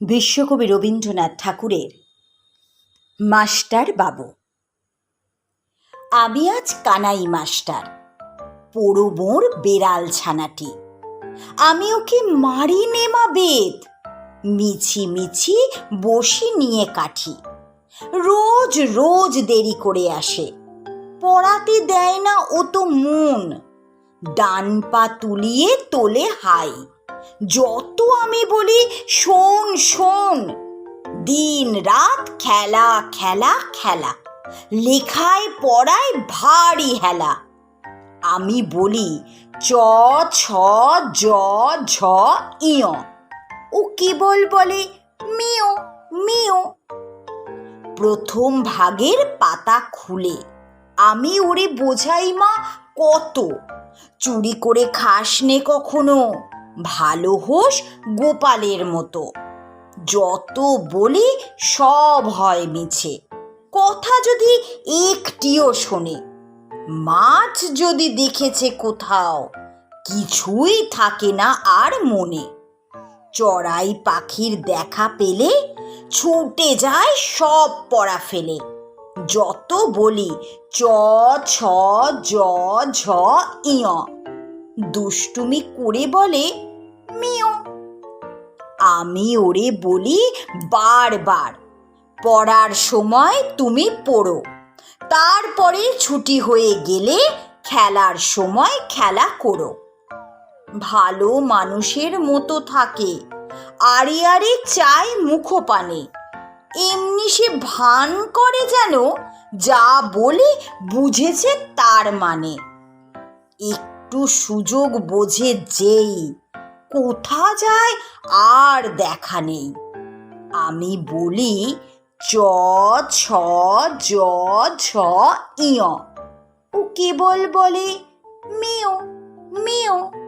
বিশ্বকবি রবীন্দ্রনাথ ঠাকুরের মাস্টার বাবু। আমি আজ কানাই মাস্টার, পোড়ো মোর বেড়াল ছানাটি। আমি ওকে মারি নেমা বেদ, মিছি মিছি বসি নিয়ে কাঠি। রোজ রোজ দেরি করে আসে, পড়াতে দেয় না ও তো মন। ডান পা তুলিয়ে তোলে হাই। যত আমি বলি, শোন শোন। দিন রাত খেলা খেলা খেলা। লেখায়, পড়ায় ভারী হেলা। আমি বলি, চ, ছ, জ, ঝ, ইয়। ও কেবল বলে মিও মিও প্রথম ভাগের পাতা খুলে। আমি ওরে বোঝাই মা কত। চুরি করে খাস নে কখনো। ভালো হোস গোপালের মতো। যত বলি সব হয় মিছে। কথা যদি একটিও শোনে, মাছ যদি দেখেছে কোথাও, কিছুই থাকে না আর মনে। চড়াই পাখির দেখা পেলে ছুটে যায় সব পড়া ফেলে। যত বলি, চ, ছ, জ, ঝ, ইয়। দুষ্টুমি করে বলে মিও আমি ওরে বলি বারবার, পড়ার সময় তুমি পড়ো। তারপরে ছুটি হয়ে গেলে খেলার সময় খেলা করো। ভালো মানুষের মতো থাকে, আরে আরে চায় মুখপানে। এমনি সে ভান করে যেন যা বলে বুঝেছে তার মানে। একটু সুযোগ বোঝে যেই, কোথা যায় আর দেখা নেই। আমি বলি, চ, ছ, জ, ঝ, ইয়। ও কেবল বলে, মেয় মিও